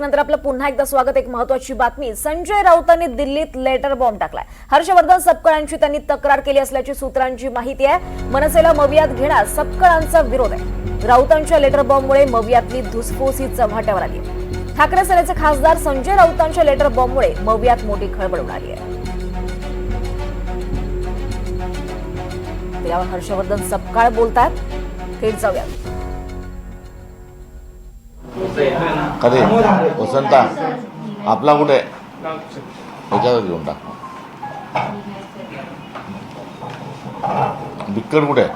नंतर आपलं पुन्हा एकदा स्वागत एक महत्वाची बातमी. संजय राऊतांनी दिल्लीत लेटर बॉम्ब टाकलाय. हर्षवर्धन सपकाळांची त्यांनी तक्रार केली असल्याची सूत्रांची माहिती आहे. मनसेला मवियात घेण्यास सपकाळांचा विरोध आहे. राऊतांच्या लेटर बॉम्बमुळे मवियातली धुसफूस ही चव्हाट्यावर आली आहे. ठाकरे सेनेचे खासदार संजय राऊतांच्या लेटर बॉम्बमुळे मवियात मोठी खळबळ उडाली आहे. त्यावर हर्षवर्धन सपकाळ बोलतात थेट जाऊयात. कधी? वसंता? आपला कुठे? ह्याच्यावर घेऊन टाक. बिक्कड कुठे?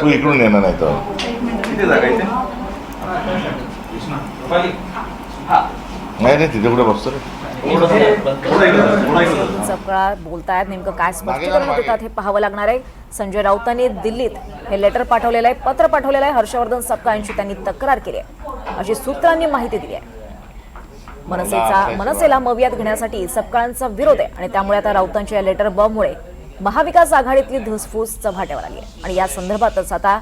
तू इकडून येणार नाही तर. नाही नाही तिथे कुठे बसतो सपकाळ बोलतायत नेमकं काय स्पष्टीकरण. देतात हे पाहावं लागणार आहे. संजय राऊतांनी दिल्लीत हे लेटर पाठवलेलं आहे पत्र पाठवलेलं आहे. हर्षवर्धन सपकाळ यांची त्यांनी तक्रार केली आहे. अशी सूत्रांनी माहिती दिली आहे. मनसेचा मनसेला मवियात घेण्यासाठी सपकाळांचा विरोध आहे आणि त्यामुळे आता राऊतांच्या या लेटर बॉम्बमुळे महाविकास आघाडीतली धुसफूस चव्हाट्यावर आली आहे. आणि या संदर्भातच आता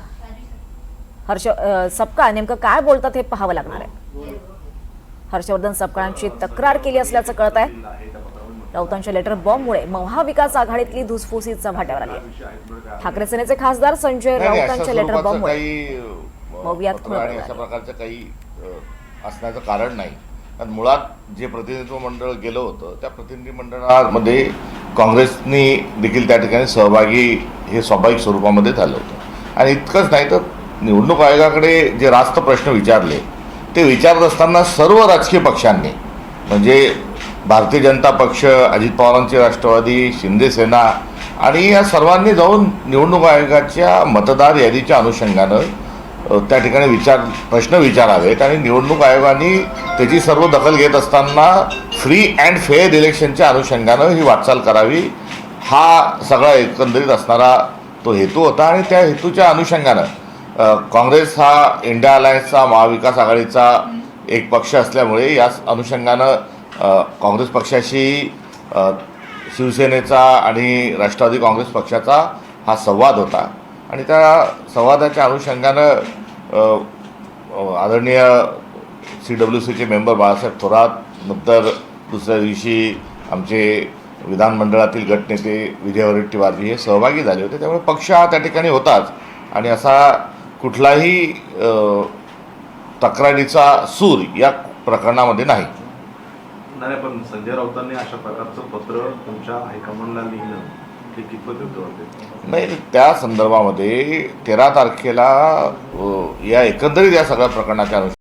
हर्ष सपकाळ नेमकं काय बोलतात हे पाहावं लागणार आहे. हर्षवर्धन सपकाळांची तक्रार केली असल्याचं कळत आहे. राऊतांच्या लेटर बॉम्बमुळे महाविकास आघाडीतली धुसफुसी चव्हाट्यावर आली आहे. ठाकरे सेनेचे खासदार संजय राऊतांच्या लेटर बॉम्बमुळे मवियात अशा प्रकारचं काही असण्याचं कारण नाही. कारण मुळात जे प्रतिनिधित्व मंडळ गेलं होतं त्या प्रतिनिधी मंडळामध्ये काँग्रेसनी देखील त्या ठिकाणी सहभागी हे स्वाभाविक स्वरूपामध्ये झालं होतं. आणि इतकंच नाही तर निवडणूक आयोगाकडे जे रास्त प्रश्न विचारले ते विचारत असताना सर्व राजकीय पक्षांनी म्हणजे भारतीय जनता पक्ष अजित पवारांची राष्ट्रवादी शिंदेसेना आणि या सर्वांनी जाऊन निवडणूक आयोगाच्या मतदार यादीच्या अनुषंगानं त्या ठिकाणी विचार प्रश्न विचारावेत आणि निवडणूक आयोगाने त्याची सर्व दखल घेत असताना फ्री अँड फेअर इलेक्शनच्या अनुषंगानं ही वाटचाल करावी हा सगळा एकंदरीत असणारा तो हेतू होता आणि त्या हेतूच्या अनुषंगानं काँग्रेस हा इंडिया अलायन्सचा महाविकास आघाडीचा एक पक्ष असल्यामुळे या अनुषंगानं काँग्रेस पक्षाशी शिवसेनेचा आणि राष्ट्रवादी काँग्रेस पक्षाचा हा संवाद होता. आणि त्या संवादाच्या अनुषंगानं आदरणीय सी डब्ल्यू सीचे मेंबर बाळासाहेब थोरात नंतर दुसऱ्या दिवशी आमचे विधानमंडळातील गटनेते विजय वडेट्टीवारजी हे सहभागी झाले होते. त्यामुळे पक्ष हा त्या ठिकाणी होताच. आणि असा कुठलाही तक्रारीचा सूर या प्रकरणामध्ये नाही. नाही पण संजय राऊतांनी अशा प्रकारचं पत्र तुमच्या हायकमांडला लिहिलं. कितपत वाटते नाही त्या संदर्भामध्ये तेरा तारखेला या एकंदरीत या सगळ्या प्रकरणाच्या